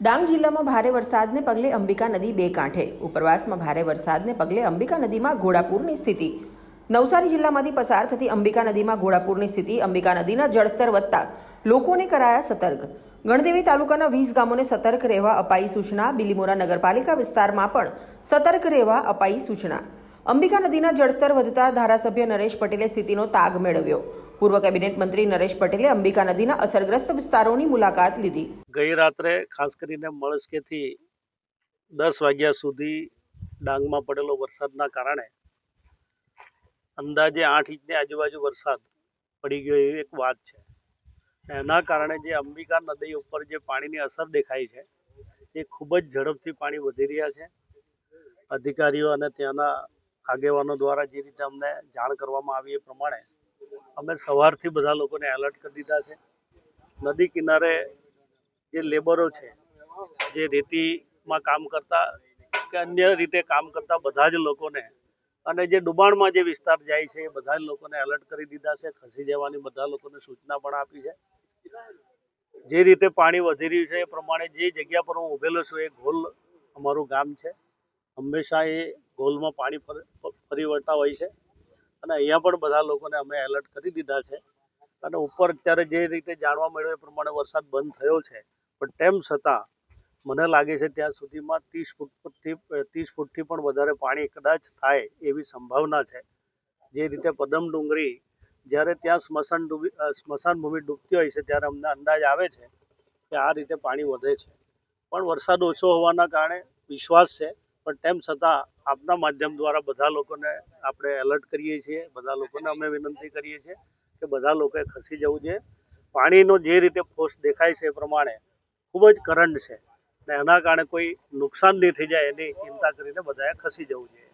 ડાંગ જિલ્લામાં ભારે વરસાદને પગલે અંબિકા નદી બે કાંઠે. ઉપરવાસમાં ભારે વરસાદને પગલે અંબિકા નદીમાં ઘોડાપૂરની સ્થિતિ. નવસારી જિલ્લામાંથી પસાર થતી અંબિકા નદીમાં ઘોડાપૂરની સ્થિતિ અંબિકા નદીના જળસ્તર વધતા લોકોને કરાયા સતર્ક. ગણદેવી તાલુકાના વીસ ગામોને સતર્ક રહેવા અપાઈ સૂચના. બિલીમોરા નગરપાલિકા વિસ્તારમાં પણ સતર્ક રહેવા અપાઈ સૂચના. અંબિકા નદીના જળસ્તર વધતા ધારાસભ્ય નરેશ પટેલે સ્થિતિનો તાગ મેળવ્યો. પૂર્વ કેબિનેટ મંત્રી નરેશ પટેલે અંબિકા નદીના અસરગ્રસ્ત વિસ્તારોની મુલાકાત લીધી. ગઈ રાત્રે ખાસ કરીને મળસ્કેથી દસ વાગ્યા સુધી ડાંગમાં પડેલો વરસાદના કારણે અંદાજે આઠ ઇંચની આજુબાજુ વરસાદ પડી ગયો એવી એક વાત છે. એના કારણે જે અંબિકા નદી ઉપર જે પાણીની અસર દેખાય છે, એ ખૂબ જ ઝડપથી પાણી વધી રહ્યા છે. અધિકારીઓ અને ત્યાંના આગેવાનો દ્વારા જે રીતે અમને જાણ કરવામાં આવી એ પ્રમાણે અમે સવારથી બધા લોકોને એલર્ટ કરી દીધા છે. નદી કિનારે જે લેબરો છે, જે રેતીમાં કામ કરતા કે અન્ય રીતે કામ કરતા બધા જ લોકોને અને જે ડુબાણમાં જે વિસ્તાર જાય છે એ બધા જ લોકોને એલર્ટ કરી દીધા છે. ખસી જવાની બધા લોકોને સૂચના પણ આપી છે. જે રીતે પાણી વધી રહ્યું છે એ પ્રમાણે જે જગ્યા પર હું ઊભેલો છું એ ઘોલ અમારું ગામ છે. હંમેશા એ ગોલમાં પાણી ફર વળતા હોય છે. અને અહીંયા પણ બધા લોકોને અમે એલર્ટ કરી દીધા છે. અને ઉપર અત્યારે જે રીતે જાણવા મળ્યું એ પ્રમાણે વરસાદ બંધ થયો છે. પણ તેમ છતાં મને લાગે છે ત્યાં સુધીમાં ત્રીસ ફૂટથી ત્રીસ ફૂટથી પણ વધારે પાણી કદાચ થાય એવી સંભાવના છે. જે રીતે પદમ ડુંગરી જ્યારે ત્યાં સ્મશાન ડૂબી સ્મશાન ભૂમિ ડૂબતી હોય છે ત્યારે અમને અંદાજ આવે છે કે આ રીતે પાણી વધે છે. પણ વરસાદ ઓછો હોવાના કારણે વિશ્વાસ છે પણ તેમ છતાં આપના માધ્યમ દ્વારા બધા લોકોને આપણે એલર્ટ કરીએ છીએ, બધા લોકોને અમે વિનંતી કરીએ છીએ કે બધા લોકોએ ખસી જવું જોઈએ. પાણીનો જે રીતે ફોર્સ દેખાય છે એ પ્રમાણે ખૂબ જ કરંટ છે ને એના કારણે કોઈ નુકસાન નહીં થઈ જાય એની ચિંતા કરીને બધાએ ખસી જવું જોઈએ.